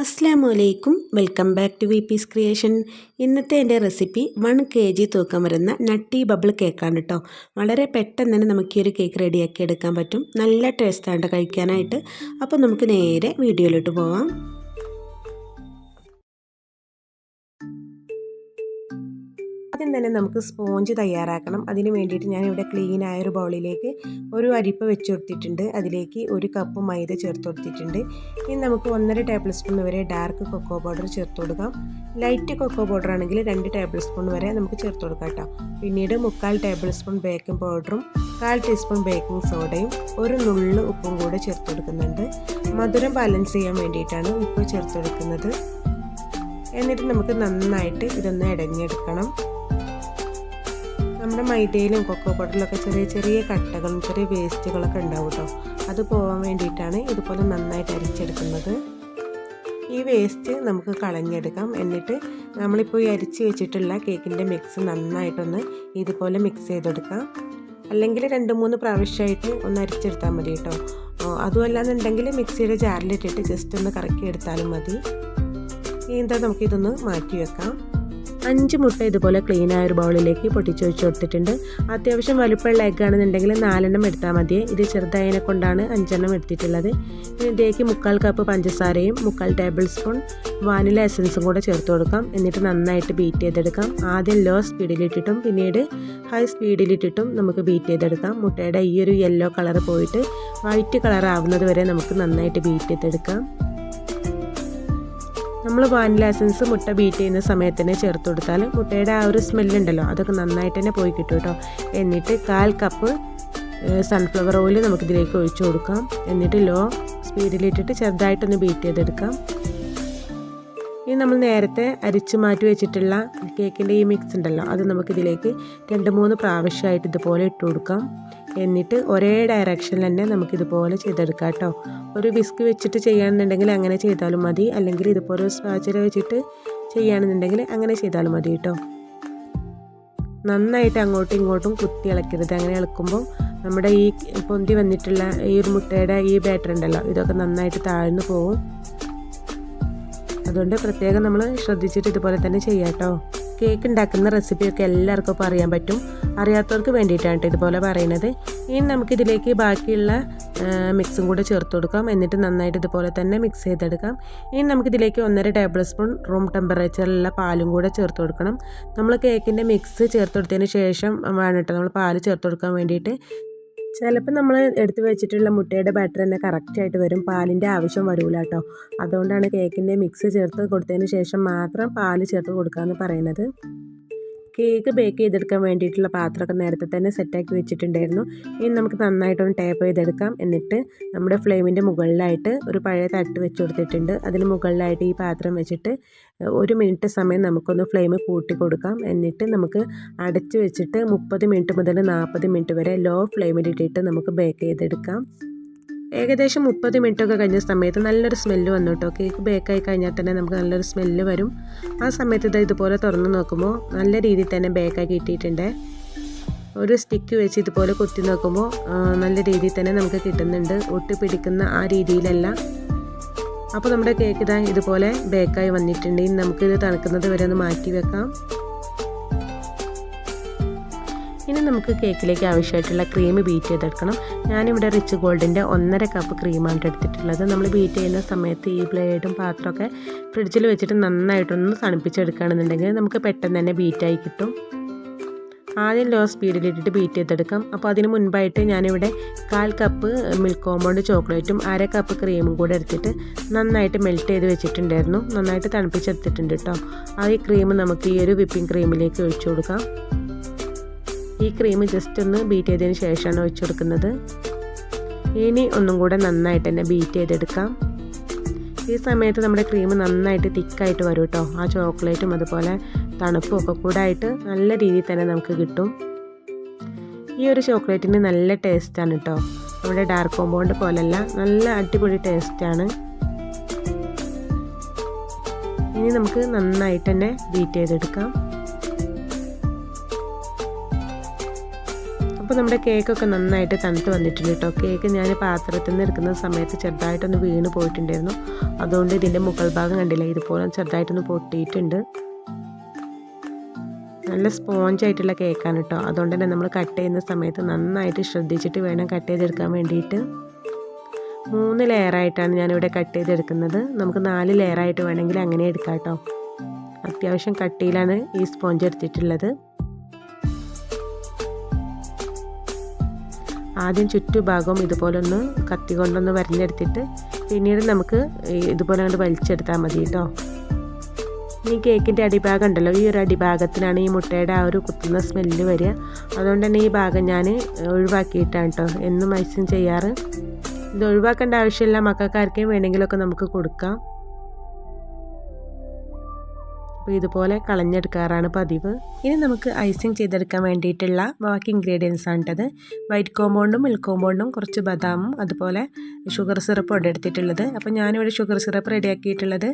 അസ്സാം വലൈക്കും welcome back to V P's creation ഇന്നത്തെ എന്റെ റെസിപ്പി വൺ കെ ജി തൂക്കം വരുന്ന നട്ടി ബബിൾ കേക്കാണ് കേട്ടോ വളരെ പെട്ടെന്ന് തന്നെ നമുക്ക് ഈ ഒരു കേക്ക് റെഡിയാക്കി എടുക്കാൻ പറ്റും. നല്ല ടേസ്റ്റാണ് കഴിക്കാനായിട്ട്. അപ്പോൾ നമുക്ക് നേരെ വീഡിയോയിലോട്ട് പോവാം. ആദ്യം തന്നെ നമുക്ക് സ്പോഞ്ച് തയ്യാറാക്കണം. അതിന് വേണ്ടിയിട്ട് ഞാൻ ഇവിടെ ക്ലീൻ ആയ ഒരു ബൗളിലേക്ക് ഒരു അരിപ്പ വെച്ച് കൊടുത്തിട്ടുണ്ട്. അതിലേക്ക് ഒരു കപ്പ് മൈദ ചേർത്ത് കൊടുത്തിട്ടുണ്ട്. ഇനി നമുക്ക് ഒന്നര ടേബിൾ സ്പൂൺ വരെ ഡാർക്ക് കൊക്കോ പൗഡർ ചേർത്ത് കൊടുക്കാം. ലൈറ്റ് കൊക്കോ പൗഡർ ആണെങ്കിൽ രണ്ട് ടേബിൾ സ്പൂൺ വരെ നമുക്ക് ചേർത്ത് കൊടുക്കാം കേട്ടോ പിന്നീട് മുക്കാൽ ടേബിൾ സ്പൂൺ ബേക്കിംഗ് പൗഡറും കാൽ ടീസ്പൂൺ ബേക്കിംഗ് സോഡയും ഒരു നുള്ളു ഉപ്പും കൂടെ ചേർത്ത് കൊടുക്കുന്നുണ്ട്. മധുരം ബാലൻസ് ചെയ്യാൻ വേണ്ടിയിട്ടാണ് ഉപ്പ് ചേർത്ത് കൊടുക്കുന്നത്. എന്നിട്ട് നമുക്ക് നന്നായിട്ട് ഇതൊന്ന് ഇടഞ്ഞെടുക്കണം നമ്മുടെ മൈദയിലും കൊക്കോ പൗഡറിലൊക്കെ ചെറിയ ചെറിയ കട്ടകളും ചെറിയ വേസ്റ്റുകളൊക്കെ ഉണ്ടാവും കേട്ടോ അത് പോകാൻ വേണ്ടിയിട്ടാണ് ഇതുപോലെ നന്നായിട്ട് അരിച്ചെടുക്കുന്നത്. ഈ വേസ്റ്റ് നമുക്ക് കളഞ്ഞെടുക്കാം. എന്നിട്ട് നമ്മളിപ്പോൾ ഈ അരിച്ച് വെച്ചിട്ടുള്ള കേക്കിന്റെ മിക്സ് നന്നായിട്ടൊന്ന് ഇതുപോലെ മിക്സ് ചെയ്തെടുക്കാം. അല്ലെങ്കിൽ രണ്ട് മൂന്ന് പ്രാവശ്യമായിട്ട് ഒന്ന് അരിച്ചെടുത്താൽ മതി കേട്ടോ അതുമല്ലാന്നുണ്ടെങ്കിൽ മിക്സിയുടെ ജാറിലിട്ടിട്ട് ജസ്റ്റ് ഒന്ന് കറക്കി എടുത്താലും മതി എന്താ നമുക്കിതൊന്ന് മാറ്റി വെക്കാം. അഞ്ച് മുട്ട ഇതുപോലെ ക്ലീൻ ആയ ഒരു ബൗളിലേക്ക് പൊട്ടിച്ച് വെച്ച് കൊടുത്തിട്ടുണ്ട്. അത്യാവശ്യം വലുപ്പമുള്ള എഗ് ആണെന്നുണ്ടെങ്കിൽ നാലെണ്ണം എടുത്താൽ മതി. ഇത് ചെറുതായതിനെ കൊണ്ടാണ് അഞ്ചെണ്ണം എടുത്തിട്ടുള്ളത്. ഇതിലേക്ക് മുക്കാൽ കപ്പ് പഞ്ചസാരയും മുക്കാൽ ടേബിൾ സ്പൂൺ വാനില എസൻസും കൂടെ ചേർത്ത് കൊടുക്കാം. എന്നിട്ട് നന്നായിട്ട് ബീറ്റ് ചെയ്തെടുക്കാം. ആദ്യം ലോ സ്പീഡിലിട്ടിട്ടും പിന്നീട് ഹൈ സ്പീഡിലിട്ടിട്ടും നമുക്ക് ബീറ്റ് ചെയ്തെടുക്കാം. മുട്ടയുടെ ഈ ഒരു യെല്ലോ കളർ പോയിട്ട് വൈറ്റ് കളർ ആവുന്നത് വരെ നമുക്ക് നന്നായിട്ട് ബീറ്റ് ചെയ്തെടുക്കാം. നമ്മൾ വാനില എസൻസ് മുട്ട ബീറ്റ് ചെയ്യുന്ന സമയത്ത് തന്നെ ചേർത്ത് കൊടുത്താൽ മുട്ടയുടെ ആ ഒരു സ്മെല്ലുണ്ടല്ലോ അതൊക്കെ നന്നായിട്ട് തന്നെ പോയി കിട്ടും കേട്ടോ. എന്നിട്ട് കാൽ കപ്പ് സൺഫ്ലവർ ഓയിൽ നമുക്കിതിലേക്ക് ഒഴിച്ചു കൊടുക്കാം. എന്നിട്ട് ലോ സ്പീഡിലിട്ടിട്ട് ചെറുതായിട്ടൊന്ന് ബീറ്റ് ചെയ്തെടുക്കാം. ഇനി നമ്മൾ നേരത്തെ അരിച്ചു മാറ്റി വെച്ചിട്ടുള്ള കേക്കിന്റെ ഈ മിക്സ് ഉണ്ടല്ലോ അത് നമുക്കിതിലേക്ക് രണ്ട് മൂന്ന് പ്രാവശ്യമായിട്ട് ഇതുപോലെ ഇട്ട് കൊടുക്കാം. എന്നിട്ട് ഒരേ ഡയറക്ഷനിൽ തന്നെ നമുക്കിതുപോലെ ചെയ്തെടുക്കാം കേട്ടോ ഒരു വിസ്ക് വെച്ചിട്ട് ചെയ്യുകയാണെന്നുണ്ടെങ്കിൽ അങ്ങനെ ചെയ്താലും മതി. അല്ലെങ്കിൽ ഇതുപോലെ ഒരു സ്പാച്ചില വെച്ചിട്ട് ചെയ്യുകയാണെന്നുണ്ടെങ്കിൽ അങ്ങനെ ചെയ്താലും മതി കേട്ടോ നന്നായിട്ട് അങ്ങോട്ടും ഇങ്ങോട്ടും കുത്തി ഇളക്കരുത്. അങ്ങനെ ഇളക്കുമ്പോൾ നമ്മുടെ ഈ പൊന്തി വന്നിട്ടുള്ള ഈ ഒരു മുട്ടയുടെ ഈ ബാറ്റർ ഉണ്ടല്ലോ ഇതൊക്കെ നന്നായിട്ട് താഴ്ന്നു പോകും അതുകൊണ്ട് പ്രത്യേകം നമ്മൾ ശ്രദ്ധിച്ചിട്ട് ഇതുപോലെ തന്നെ ചെയ്യാം കേട്ടോ കേക്ക് ഉണ്ടാക്കുന്ന റെസിപ്പിയൊക്കെ എല്ലാവർക്കും ഇപ്പോൾ അറിയാൻ പറ്റും. അറിയാത്തവർക്ക് വേണ്ടിയിട്ടാണ് ഇതുപോലെ പറയുന്നത്. ഇനി നമുക്കിതിലേക്ക് ബാക്കിയുള്ള മിക്സും കൂടെ ചേർത്ത് കൊടുക്കാം. എന്നിട്ട് നന്നായിട്ട് ഇതുപോലെ തന്നെ മിക്സ് ചെയ്തെടുക്കാം. ഇനി നമുക്കിതിലേക്ക് ഒന്നര ടേബിൾ സ്പൂൺ റൂം ടെമ്പറേച്ചറിലുള്ള പാലും കൂടെ ചേർത്ത് കൊടുക്കണം. നമ്മൾ കേക്കിന്റെ മിക്സ് ചേർത്ത് കൊടുത്തതിന് ശേഷം വേണം കേട്ടോ നമ്മൾ പാൽ ചേർത്ത് കൊടുക്കാൻ വേണ്ടിയിട്ട് ചിലപ്പോൾ നമ്മൾ എടുത്തു വെച്ചിട്ടുള്ള മുട്ടയുടെ ബാറ്റർ തന്നെ കറക്റ്റായിട്ട് വരും. പാലിന്റെ ആവശ്യം വരൂല കേട്ടോ. അതുകൊണ്ടാണ് കേക്കിന്റെ മിക്സ് ചേർത്ത് കൊടുത്തതിന് ശേഷം മാത്രം പാൽ ചേർത്ത് കൊടുക്കുക എന്ന് പറയുന്നത്. കേക്ക് ബേക്ക് ചെയ്തെടുക്കാൻ വേണ്ടിയിട്ടുള്ള പാത്രമൊക്കെ നേരത്തെ തന്നെ സെറ്റാക്കി വെച്ചിട്ടുണ്ടായിരുന്നു. ഇനി നമുക്ക് നന്നായിട്ടൊന്ന് ടേപ്പ് ചെയ്തെടുക്കാം. എന്നിട്ട് നമ്മുടെ ഫ്ലെയിമിന്റെ മുകളിലായിട്ട് ഒരു പഴയ തട്ട് വെച്ച് കൊടുത്തിട്ടുണ്ട്. അതിന് മുകളിലായിട്ട് ഈ പാത്രം വെച്ചിട്ട് ഒരു മിനിറ്റ് സമയം നമുക്കൊന്ന് ഫ്ലെയിം കൂട്ടി കൊടുക്കാം. എന്നിട്ട് നമുക്ക് അടച്ച് വെച്ചിട്ട് മുപ്പത് മിനിറ്റ് മുതൽ നാൽപ്പത് മിനിറ്റ് വരെ ലോ ഫ്ലെയിമിൽ ഇട്ടിട്ട് നമുക്ക് ബേക്ക് ചെയ്തെടുക്കാം. ഏകദേശം മുപ്പത് മിനിറ്റൊക്കെ കഴിഞ്ഞ സമയത്ത് നല്ലൊരു സ്മെല്ല് വന്നു കേട്ടോ കേക്ക് ബേക്കായി കഴിഞ്ഞാൽ തന്നെ നമുക്ക് നല്ലൊരു സ്മെല്ല് വരും. ആ സമയത്ത് ഇത് ഇതുപോലെ തുറന്ന് നോക്കുമ്പോൾ നല്ല രീതിയിൽ തന്നെ ബേക്കായി കിട്ടിയിട്ടുണ്ട്. ഒരു സ്റ്റിക്ക് വെച്ച് ഇതുപോലെ കുത്തി നോക്കുമ്പോൾ നല്ല രീതിയിൽ തന്നെ നമുക്ക് കിട്ടുന്നുണ്ട്. ഒട്ടി പിടിക്കുന്ന ആ രീതിയിലല്ല. അപ്പോൾ നമ്മുടെ കേക്ക് ഇതാ ഇതുപോലെ ബേക്കായി വന്നിട്ടുണ്ട്. ഇനി നമുക്കിത് തണുക്കുന്നത് വരെ ഒന്ന് മാറ്റി വെക്കാം. ഇനി നമുക്ക് കേക്കിലേക്ക് ആവശ്യമായിട്ടുള്ള ക്രീം ബീറ്റ് ചെയ്തെടുക്കണം. ഞാനിവിടെ റിച്ച് ഗോൾഡിന്റെ ഒന്നര കപ്പ് ക്രീമാണ് എടുത്തിട്ടുള്ളത്. നമ്മൾ ബീറ്റ് ചെയ്യുന്ന സമയത്ത് ഈ ബ്ലേഡും പാത്രമൊക്കെ ഫ്രിഡ്ജിൽ വെച്ചിട്ട് നന്നായിട്ടൊന്ന് തണുപ്പിച്ചെടുക്കുകയാണെന്നുണ്ടെങ്കിൽ നമുക്ക് പെട്ടെന്ന് തന്നെ ബീറ്റായി കിട്ടും. ആദ്യം ലോ സ്പീഡിലിട്ടിട്ട് ബീറ്റ് ചെയ്തെടുക്കാം. അപ്പോൾ അതിന് മുൻപായിട്ട് ഞാനിവിടെ കാൽ കപ്പ് മിൽക്ക് കോമ്പൗണ്ട് ചോക്ലേറ്റും അര കപ്പ് ക്രീമും കൂടെ എടുത്തിട്ട് നന്നായിട്ട് മെൽറ്റ് ചെയ്ത് വെച്ചിട്ടുണ്ടായിരുന്നു. നന്നായിട്ട് തണുപ്പിച്ചെടുത്തിട്ടുണ്ട് കേട്ടോ ആ ഈ ക്രീം നമുക്ക് ഈ ഒരു വിപ്പിംഗ് ക്രീമിലേക്ക് ഒഴിച്ചു കൊടുക്കാം. ഈ ക്രീം ജസ്റ്റ് ഒന്ന് ബീറ്റ് ചെയ്തതിന് ശേഷമാണ് ഒഴിച്ചു കൊടുക്കുന്നത് ഇനി ഒന്നും കൂടെ നന്നായിട്ട് തന്നെ ബീറ്റ് ചെയ്തെടുക്കാം. ഈ സമയത്ത് നമ്മുടെ ക്രീം നന്നായിട്ട് തിക്കായിട്ട് വരും കേട്ടോ ആ ചോക്ലേറ്റും അതുപോലെ തണുപ്പും ഒക്കെ കൂടെ ആയിട്ട് നല്ല രീതിയിൽ തന്നെ നമുക്ക് കിട്ടും. ഈ ഒരു ചോക്ലേറ്റിന് നല്ല ടേസ്റ്റാണ് കേട്ടോ നമ്മുടെ ഡാർക്ക് കോമ്പൗണ്ട് പോലല്ല നല്ല അടിപൊളി ടേസ്റ്റാണ് ഇനി നമുക്ക് നന്നായിട്ട് തന്നെ ബീറ്റ് ചെയ്തെടുക്കാം. അപ്പോൾ നമ്മുടെ കേക്കൊക്കെ നന്നായിട്ട് തണുത്ത് വന്നിട്ടുണ്ട് കേട്ടോ. കേക്ക് ഞാൻ പാത്രത്തിൽ നിന്ന് എടുക്കുന്ന സമയത്ത് ചെറുതായിട്ടൊന്ന് വീണ് പോയിട്ടുണ്ടായിരുന്നു. അതുകൊണ്ട് ഇതിന്റെ മുകൾ ഭാഗം കണ്ടില്ല? ഇതുപോലെ ചെറുതായിട്ടൊന്ന് പൊട്ടിയിട്ടുണ്ട്. നല്ല സ്പോഞ്ച് ആയിട്ടുള്ള കേക്കാണ് കേട്ടോ. അതുകൊണ്ട് തന്നെ നമ്മൾ കട്ട് ചെയ്യുന്ന സമയത്ത് നന്നായിട്ട് ശ്രദ്ധിച്ചിട്ട് വേണം കട്ട് ചെയ്തെടുക്കാൻ വേണ്ടിയിട്ട്. മൂന്ന് ലെയറായിട്ടാണ് ഞാനിവിടെ കട്ട് ചെയ്തെടുക്കുന്നത്. നമുക്ക് നാല് ലെയറായിട്ട് വേണമെങ്കിൽ അങ്ങനെ എടുക്കാം കേട്ടോ. അത്യാവശ്യം കട്ടിയിലാണ് ഈ സ്പോഞ്ച് എടുത്തിട്ടുള്ളത്. ആദ്യം ചുറ്റുഭാഗവും ഭാഗം ഇതുപോലൊന്ന് കത്തി കൊണ്ടൊന്ന് വരഞ്ഞെടുത്തിട്ട് പിന്നീട് നമുക്ക് ഇതുപോലെ അങ്ങോട്ട് വലിച്ചെടുത്താൽ മതി കേട്ടോ. ഈ കേക്കിന്റെ അടിഭാഗം ഉണ്ടല്ലോ. ഈ ഒരു അടിഭാഗത്തിനാണ് ഈ മുട്ടയുടെ ആ ഒരു കുത്തുന്ന സ്മെല്ല് വരിക. അതുകൊണ്ട് തന്നെ ഈ ഭാഗം ഞാൻ ഒഴിവാക്കിയിട്ടാണ് കേട്ടോ. എന്നും ഐസിങ് ചെയ്യാറ്. ഇത് ഒഴിവാക്കേണ്ട ആവശ്യമില്ല. മക്കൾക്കാർക്കും വേണമെങ്കിലൊക്കെ നമുക്ക് കൊടുക്കാം. അപ്പോൾ ഇതുപോലെ കളഞ്ഞെടുക്കാറാണ് പതിവ്. ഇനി നമുക്ക് ഐസിങ് ചെയ്തെടുക്കാൻ വേണ്ടിയിട്ടുള്ള ബാക്കി ഇൻഗ്രീഡിയൻസ് ആണിട്ടത്. വൈറ്റ് കോമ്പൗണ്ടും മിൽക്ക് കോമ്പൗണ്ടും കുറച്ച് ബദാമും അതുപോലെ ഷുഗർ സിറപ്പ് എടുത്തിട്ടുള്ളത്. അപ്പോൾ ഞാനിവിടെ ഷുഗർ സിറപ്പ് റെഡിയാക്കിയിട്ടുള്ളത്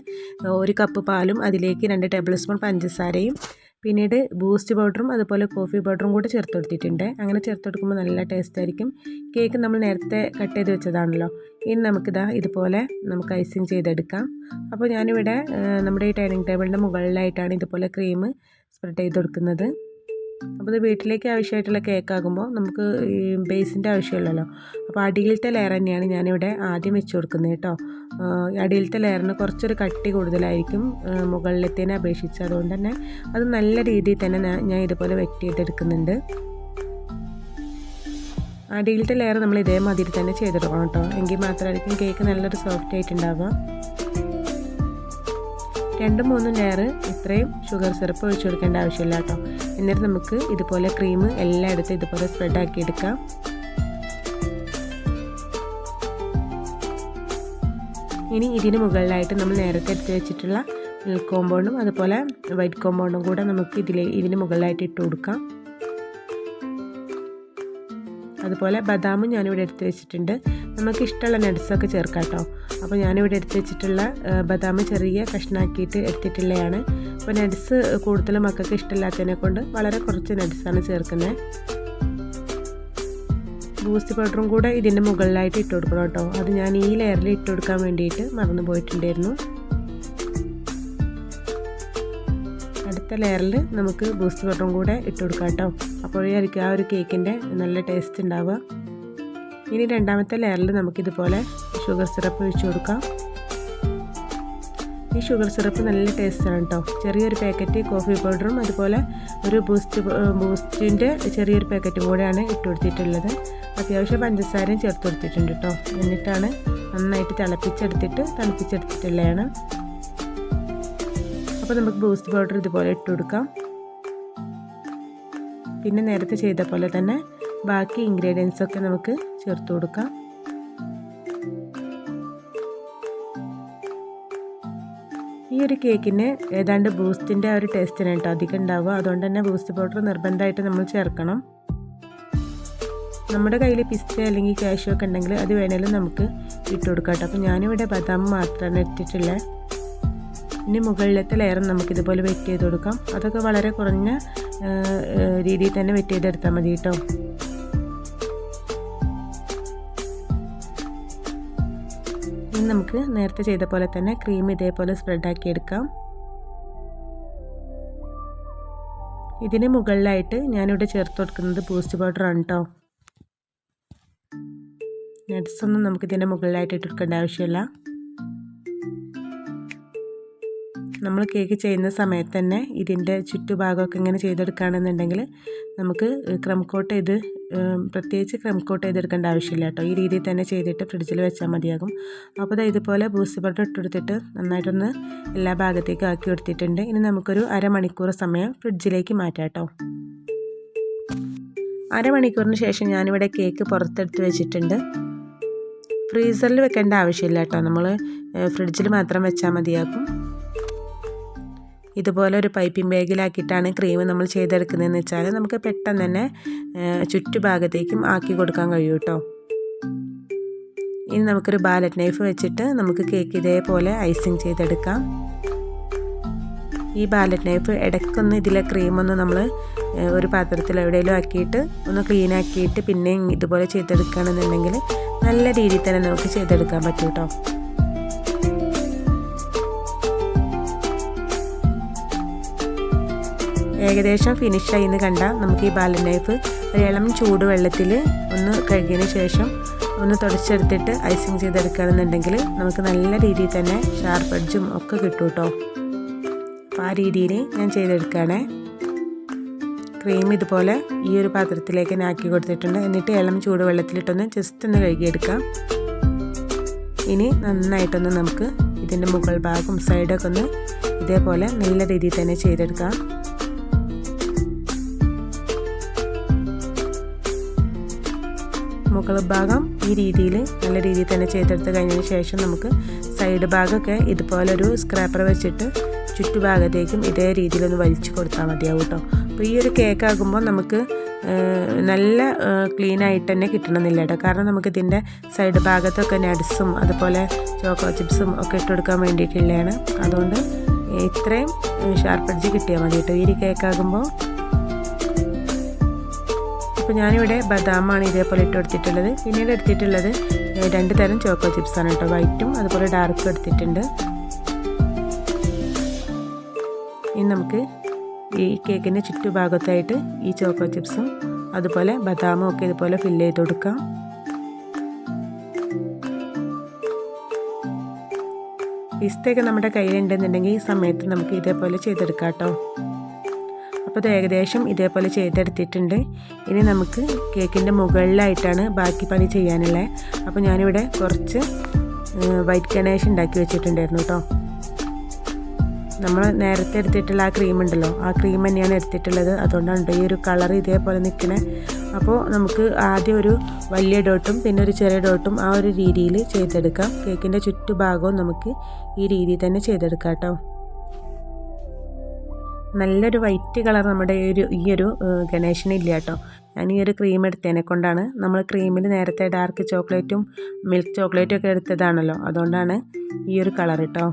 ഒരു കപ്പ് പാലും അതിലേക്ക് രണ്ട് ടേബിൾ സ്പൂൺ പഞ്ചസാരയും പിന്നീട് ബൂസ്റ്റ് പൗഡറും അതുപോലെ കോഫി പൗഡറും കൂടെ ചേർത്ത് കൊടുത്തിട്ടുണ്ട്. അങ്ങനെ ചേർത്ത് കൊടുക്കുമ്പോൾ നല്ല ടേസ്റ്റ് ആയിരിക്കും. കേക്ക് നമ്മൾ നേരത്തെ കട്ട് ചെയ്ത് വെച്ചതാണല്ലോ. ഇനി നമുക്കിതാ ഇതുപോലെ നമുക്ക് ഐസിങ് ചെയ്തെടുക്കാം. അപ്പോൾ ഞാനിവിടെ നമ്മുടെ ഈ ഡൈനിങ് ടേബിളിന്റെ മുകളിലായിട്ടാണ് ഇതുപോലെ ക്രീം സ്പ്രെഡ് ചെയ്ത് കൊടുക്കുന്നത്. അപ്പോൾ ഇത് വീട്ടിലേക്ക് ആവശ്യമായിട്ടുള്ള കേക്ക് ആകുമ്പോൾ നമുക്ക് ഈ ബേസിന്റെ ആവശ്യമുള്ളല്ലോ. അപ്പോൾ അടിയിലത്തെ ലെയർ തന്നെയാണ് ഞാനിവിടെ ആദ്യം വെച്ച് കൊടുക്കുന്നത് കേട്ടോ. അടിയിലത്തെ ലെയറിന് കുറച്ചൊരു കട്ടി കൂടുതലായിരിക്കും മുകളിലത്തേനെ അപേക്ഷിച്ച്. അതുകൊണ്ട് തന്നെ അത് നല്ല രീതിയിൽ തന്നെ ഞാൻ ഇതുപോലെ വെട്ടിയിട്ടെടുക്കുന്നുണ്ട് അടിയിലത്തെ ലെയർ നമ്മൾ ഇതേമാതിരി തന്നെ ചെയ്തെടുക്കണം കേട്ടോ. എങ്കിൽ മാത്രമായിരിക്കും കേക്ക് നല്ലൊരു സോഫ്റ്റ് ആയിട്ടുണ്ടാവുക രണ്ടും മൂന്നും ലെയർ ഇത്രയും ഷുഗർ സിറപ്പ് ഒഴിച്ചു കൊടുക്കേണ്ട ആവശ്യമില്ല കേട്ടോ. എന്നിട്ട് നമുക്ക് ഇതുപോലെ ക്രീം എല്ലായിടത്തും ഇതുപോലെ സ്പ്രെഡ് ആക്കി എടുക്കാം. ഇനി ഇതിന് മുകളിലായിട്ട് നമ്മൾ നേരത്തെ എടുത്ത് വെച്ചിട്ടുള്ള മിൽക്ക് കോമ്പൗണ്ടും അതുപോലെ വൈറ്റ് കോമ്പൗണ്ടും കൂടെ നമുക്ക് ഇതിലെ ഇതിന് മുകളിലായിട്ട് ഇട്ട് കൊടുക്കാം. അതുപോലെ ബദാമും ഞാനിവിടെ എടുത്ത് വെച്ചിട്ടുണ്ട്. നമുക്ക് ഇഷ്ടമുള്ള നട്ട്സൊക്കെ ചേർക്കാം കേട്ടോ. അപ്പോൾ ഞാനിവിടെ എടുത്ത് വെച്ചിട്ടുള്ള ബദാം ചെറിയ കഷ്ണാക്കിയിട്ട് എടുത്തിട്ടുള്ളതാണ് അപ്പോൾ നട്സ് കൂടുതലും മക്കൾക്ക് ഇഷ്ടമില്ലാത്തതിനെ കൊണ്ട് വളരെ കുറച്ച് നട്സാണ് ചേർക്കുന്നത്. ബൂസ്റ്റ് പൗഡറും കൂടെ ഇതിന്റെ മുകളിലായിട്ട് ഇട്ട് കൊടുക്കണം കേട്ടോ. അത് ഞാൻ ഈ ലെയറിൽ ഇട്ട് കൊടുക്കാൻ വേണ്ടിയിട്ട് മറന്നു പോയിട്ടുണ്ടായിരുന്നു. അടുത്ത ലെയറിൽ നമുക്ക് ബൂസ്റ്റ് പൗഡറും കൂടെ ഇട്ട് കൊടുക്കാം കേട്ടോ. അപ്പോഴായിരിക്കും ആ ഒരു കേക്കിന്റെ നല്ല ടേസ്റ്റ് ഉണ്ടാവുക. ഇനി രണ്ടാമത്തെ ലെയറിൽ നമുക്കിതുപോലെ ഷുഗർ സിറപ്പ് ഒഴിച്ച് കൊടുക്കാം. ഈ ഷുഗർ സിറപ്പ് നല്ല ടേസ്റ്റാണ് കേട്ടോ ചെറിയൊരു പാക്കറ്റ് കോഫി പൗഡറും അതുപോലെ ഒരു ബൂസ്റ്റ് ബൂസ്റ്റിന്റെ ചെറിയൊരു പാക്കറ്റും കൂടെയാണ് ഇട്ട് കൊടുത്തിട്ടുള്ളത്. അത്യാവശ്യം പഞ്ചസാരയും ചേർത്ത് കൊടുത്തിട്ടുണ്ട് കേട്ടോ എന്നിട്ടാണ് നന്നായിട്ട് തിളപ്പിച്ചെടുത്തിട്ട് തണുപ്പിച്ചെടുത്തിട്ടുള്ളതാണ്. അപ്പോൾ നമുക്ക് ബൂസ്റ്റ് പൗഡർ ഇതുപോലെ ഇട്ട് കൊടുക്കാം. പിന്നെ നേരത്തെ ചെയ്ത പോലെ തന്നെ ബാക്കി ഇൻഗ്രീഡിയൻസ് ഒക്കെ നമുക്ക് ചേർത്ത് കൊടുക്കാം. ഒരു കേക്കിന് ഏതാണ്ട് ബൂസ്റ്റിന്റെ ആ ഒരു ടേസ്റ്റിന് കേട്ടോ അധികം ഉണ്ടാവുക. അതുകൊണ്ട് തന്നെ ബൂസ്റ്റ് പൗഡർ നിർബന്ധമായിട്ട് നമ്മൾ ചേർക്കണം. നമ്മുടെ കയ്യിൽ പിസ്ത അല്ലെങ്കിൽ കാഷ്യൂ ഒക്കെ ഉണ്ടെങ്കിൽ അത് വേണേലും നമുക്ക് ഇട്ട് കൊടുക്കാം അപ്പോൾ ഞാനിവിടെ ബദാം മാത്രമാണ് ഇട്ടിട്ടുള്ളത് ഇനി മുകളിലത്തെ ലെയറും നമുക്കിതുപോലെ വെറ്റ് ചെയ്ത് കൊടുക്കാം. അതൊക്കെ വളരെ കുറഞ്ഞ രീതിയിൽ തന്നെ വെറ്റ് ചെയ്തെടുത്താൽ മതി കേട്ടോ. ഇനി നമുക്ക് നേരത്തെ ചെയ്ത പോലെ തന്നെ ക്രീം ഇതേപോലെ സ്പ്രെഡാക്കി എടുക്കാം. ഇതിന് മുകളിലായിട്ട് ഞാനിവിടെ ചേർത്ത് കൊടുക്കുന്നത് ബൂസ്റ്റ് പൗഡറാണ് കേട്ടോ നട്ട്സ് ഒന്നും നമുക്കിതിന്റെ മുകളിലായിട്ട് ഇട്ടെടുക്കേണ്ട ആവശ്യമില്ല. നമ്മൾ കേക്ക് ചെയ്യുന്ന സമയത്ത് തന്നെ ഇതിന്റെ ചുറ്റുഭാഗമൊക്കെ ഇങ്ങനെ ചെയ്തെടുക്കുകയാണെന്നുണ്ടെങ്കിൽ നമുക്ക് ക്രം കോട്ട് പ്രത്യേകിച്ച് ക്രം കോട്ട് ചെയ്തെടുക്കേണ്ട ആവശ്യമില്ല കേട്ടോ. ഈ രീതിയിൽ തന്നെ ചെയ്തിട്ട് ഫ്രിഡ്ജിൽ വെച്ചാൽ മതിയാകും. അപ്പോൾ ഇതുപോലെ ബൂസ്റ്റ് ബട്ടർ ഇട്ടെടുത്തിട്ട് നന്നായിട്ടൊന്ന് എല്ലാ ഭാഗത്തേക്കും ആക്കി കൊടുത്തിട്ടുണ്ട്. ഇനി നമുക്കൊരു അരമണിക്കൂർ സമയം ഫ്രിഡ്ജിലേക്ക് മാറ്റാം കേട്ടോ. അരമണിക്കൂറിന് ശേഷം ഞാനിവിടെ കേക്ക് പുറത്തെടുത്ത് വെച്ചിട്ടുണ്ട്. ഫ്രീസറിൽ വെക്കേണ്ട ആവശ്യമില്ല കേട്ടോ. നമ്മൾ ഫ്രിഡ്ജിൽ മാത്രം വെച്ചാൽ മതിയാകും. ഇതുപോലെ ഒരു പൈപ്പിംഗ് ബാഗിലാക്കിയിട്ടാണ് ക്രീം നമ്മൾ ചെയ്തെടുക്കുന്നതെന്ന് വെച്ചാൽ നമുക്ക് പെട്ടെന്ന് തന്നെ ചുറ്റുഭാഗത്തേക്കും ആക്കി കൊടുക്കാൻ കഴിയും കേട്ടോ. ഇനി നമുക്കൊരു ബാലറ്റ് നൈഫ് വെച്ചിട്ട് നമുക്ക് കേക്ക് ഇതേപോലെ ഐസിങ് ചെയ്തെടുക്കാം. ഈ ബാലറ്റ് നൈഫ് ഇടയ്ക്കൊന്ന് ഇതിലെ ക്രീമൊന്ന് നമ്മൾ ഒരു പാത്രത്തിൽ എവിടെയെങ്കിലും ആക്കിയിട്ട് ഒന്ന് ക്ലീൻ ആക്കിയിട്ട് പിന്നെ ഇതുപോലെ ചെയ്തെടുക്കുകയാണെന്നുണ്ടെങ്കിൽ നല്ല രീതിയിൽ തന്നെ നമുക്ക് ചെയ്തെടുക്കാൻ പറ്റും കേട്ടോ. ഏകദേശം ഫിനിഷായി എന്ന് കണ്ടാൽ നമുക്ക് ഈ ബാലൻ നൈഫ് ഒരു ഇളം ചൂട് വെള്ളത്തിൽ ഒന്ന് കഴുകിയതിന് ശേഷം ഒന്ന് തുടച്ചെടുത്തിട്ട് ഐസിങ് ചെയ്തെടുക്കുകയാണെന്നുണ്ടെങ്കിൽ നമുക്ക് നല്ല രീതിയിൽ തന്നെ ഷാർപ്പ് എഡ്ജും ഒക്കെ കിട്ടും കേട്ടോ അപ്പോൾ ആ രീതിയിൽ ഞാൻ ചെയ്തെടുക്കുകയാണേ. ക്രീം ഇതുപോലെ ഈ ഒരു പാത്രത്തിലേക്ക് ഞാൻ ആക്കി കൊടുത്തിട്ടുണ്ട്. എന്നിട്ട് ഇളം ചൂട് വെള്ളത്തിലിട്ടൊന്ന് ജസ്റ്റ് ഒന്ന് കഴുകിയെടുക്കാം. ഇനി നന്നായിട്ടൊന്ന് നമുക്ക് ഇതിന്റെ മുകൾ ഭാഗം സൈഡൊക്കെ ഒന്ന് ഇതേപോലെ നല്ല രീതിയിൽ തന്നെ ചെയ്തെടുക്കാം. മുകൾ ഭാഗം ഈ രീതിയിൽ നല്ല രീതിയിൽ തന്നെ ചെയ്തെടുത്ത് കഴിഞ്ഞതിന് ശേഷം നമുക്ക് സൈഡ് ഭാഗമൊക്കെ ഇതുപോലൊരു സ്ക്രാപ്പർ വെച്ചിട്ട് ചുറ്റുഭാഗത്തേക്കും ഇതേ രീതിയിലൊന്ന് വലിച്ചു കൊടുത്താൽ മതിയാവും കേട്ടോ. അപ്പോൾ ഈ ഒരു കേക്ക് ആകുമ്പോൾ നമുക്ക് നല്ല ക്ലീൻ ആയിട്ട് തന്നെ കിട്ടണമെന്നില്ല കേട്ടോ. കാരണം നമുക്ക് ഇതിന്റെ സൈഡ് ഭാഗത്തൊക്കെ നട്സും അതുപോലെ ചോക്കോ ചിപ്സും ഒക്കെ ഇട്ട് കൊടുക്കാൻ വേണ്ടിയിട്ടുള്ളതാണ്. അതുകൊണ്ട് ഇത്രയും ഷാർപ്പടിച്ച് കിട്ടിയാൽ മതി കേട്ടോ. ഈ ഒരു കേക്ക് ആകുമ്പോൾ അപ്പോൾ ഞാനിവിടെ ബദാമാണ് ഇതേപോലെ ഇട്ട് എടുത്തിട്ടുള്ളത് പിന്നീട് എടുത്തിട്ടുള്ളത് രണ്ട് തരം ചോക്കോ ചിപ്സാണ് കേട്ടോ വൈറ്റും അതുപോലെ ഡാർക്കും എടുത്തിട്ടുണ്ട്. ഇനി നമുക്ക് ഈ കേക്കിന്റെ ചുറ്റുഭാഗത്തായിട്ട് ഈ ചോക്കോ ചിപ്സും അതുപോലെ ബദാമും ഒക്കെ ഇതുപോലെ ഫില്ല് ചെയ്ത് കൊടുക്കാം. പിസ്തയൊക്കെ നമ്മുടെ കയ്യിലുണ്ടെന്നുണ്ടെങ്കിൽ ഈ സമയത്ത് നമുക്ക് ഇതേപോലെ ചെയ്തെടുക്കാം കേട്ടോ അപ്പോൾ ഇത് ഏകദേശം ഇതേപോലെ ചെയ്തെടുത്തിട്ടുണ്ട്. ഇനി നമുക്ക് കേക്കിന്റെ മുകളിലായിട്ടാണ് ബാക്കി പണി ചെയ്യാനുള്ളത് അപ്പോൾ ഞാനിവിടെ കുറച്ച് വൈറ്റ് ഗണേഷ് ഉണ്ടാക്കി വെച്ചിട്ടുണ്ടായിരുന്നു കേട്ടോ നമ്മൾ നേരത്തെ എടുത്തിട്ടുള്ള ആ ക്രീം ഉണ്ടല്ലോ. ആ ക്രീം തന്നെയാണ് എടുത്തിട്ടുള്ളത്. അതുകൊണ്ടാണ് ഈ ഒരു കളർ ഇതേപോലെ നിൽക്കണേ അപ്പോൾ നമുക്ക് ആദ്യം ഒരു വലിയ ഡോട്ടും പിന്നെ ഒരു ചെറിയ ഡോട്ടും ആ ഒരു രീതിയിൽ ചെയ്തെടുക്കാം. കേക്കിന്റെ ചുറ്റുഭാഗവും നമുക്ക് ഈ രീതിയിൽ തന്നെ ചെയ്തെടുക്കാം കേട്ടോ നല്ലൊരു വൈറ്റ് കളർ നമ്മുടെ ഒരു ഈ ഒരു ഗണേശന് ഇല്ല കേട്ടോ. ഞാൻ ഈ ഒരു ക്രീം എടുത്തതിനെ കൊണ്ടാണ് നമ്മൾ ക്രീമിൽ നേരത്തെ ഡാർക്ക് ചോക്ലേറ്റും മിൽക്ക് ചോക്ലേറ്റും ഒക്കെ എടുത്തതാണല്ലോ. അതുകൊണ്ടാണ് ഈ ഒരു കളർ കേട്ടോ.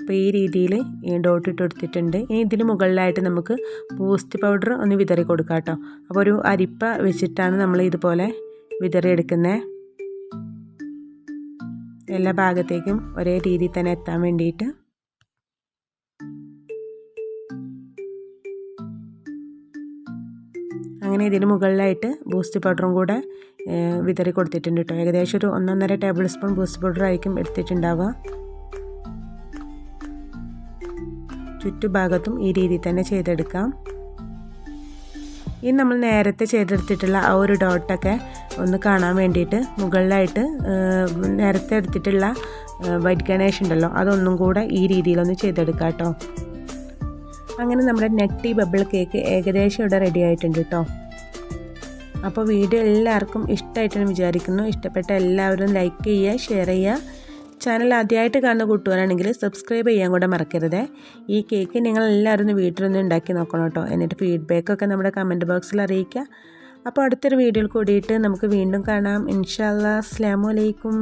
അപ്പോൾ ഈ രീതിയിൽ ഈ ഡോട്ട് ഇട്ട് കൊടുത്തിട്ടുണ്ട്. ഇനി ഇതിന് മുകളിലായിട്ട് നമുക്ക് ബൂസ്റ്റ് പൗഡർ ഒന്ന് വിതറി കൊടുക്കാം കേട്ടോ. അപ്പോൾ ഒരു അരിപ്പ വെച്ചിട്ടാണ് നമ്മൾ ഇതുപോലെ വിതറി എടുക്കുന്നത് എല്ലാ ഭാഗത്തേക്കും ഒരേ രീതിയിൽ തന്നെ എത്താൻ വേണ്ടിയിട്ട് അങ്ങനെ ഇതിന് മുകളിലായിട്ട് ബൂസ്റ്റ് പൗഡറും കൂടെ വിതറി കൊടുത്തിട്ടുണ്ട് കേട്ടോ ഏകദേശം ഒരു ഒന്നൊന്നര ടേബിൾ സ്പൂൺ ബൂസ്റ്റ് പൗഡർ ആയിരിക്കും എടുത്തിട്ടുണ്ടാവുക. ചുറ്റുഭാഗത്തും ഈ രീതിയിൽ തന്നെ ചെയ്തെടുക്കാം. ഇനി നമ്മൾ നേരത്തെ ചെയ്തെടുത്തിട്ടുള്ള ആ ഒരു ഡോട്ടൊക്കെ ഒന്ന് കാണാൻ വേണ്ടിയിട്ട് മുകളിലായിട്ട് നേരത്തെ എടുത്തിട്ടുള്ള വൈറ്റ് ഗണേഷ് ഉണ്ടല്ലോ അതൊന്നും കൂടെ ഈ രീതിയിലൊന്ന് ചെയ്തെടുക്കാം കേട്ടോ അങ്ങനെ നമ്മുടെ നെറ്റി ബബിൾ കേക്ക് ഏകദേശം ഇവിടെ റെഡി ആയിട്ടുണ്ട് കേട്ടോ അപ്പോൾ വീഡിയോ എല്ലാവർക്കും ഇഷ്ടമായിട്ടാണ് വിചാരിക്കുന്നു. ഇഷ്ടപ്പെട്ട എല്ലാവരും ലൈക്ക് ചെയ്യുക ഷെയർ ചെയ്യുക. ചാനൽ ആദ്യമായിട്ട് കാണുന്ന കൂട്ടുകാരാണെങ്കിൽ സബ്സ്ക്രൈബ് ചെയ്യാൻ കൂടെ മറക്കരുത്. ഈ കേക്ക് നിങ്ങൾ എല്ലാവരും ഒന്ന് വീട്ടിലൊന്ന് ഉണ്ടാക്കി നോക്കണം കേട്ടോ. എന്നിട്ട് ഫീഡ്ബാക്കൊക്കെ നമ്മുടെ കമന്റ് ബോക്സിൽ അറിയിക്കുക. അപ്പോൾ അടുത്തൊരു വീഡിയോയിൽ കൂടിയിട്ട് നമുക്ക് വീണ്ടും കാണാം. ഇൻഷാല്ലാ അസ്ലാമലൈക്കും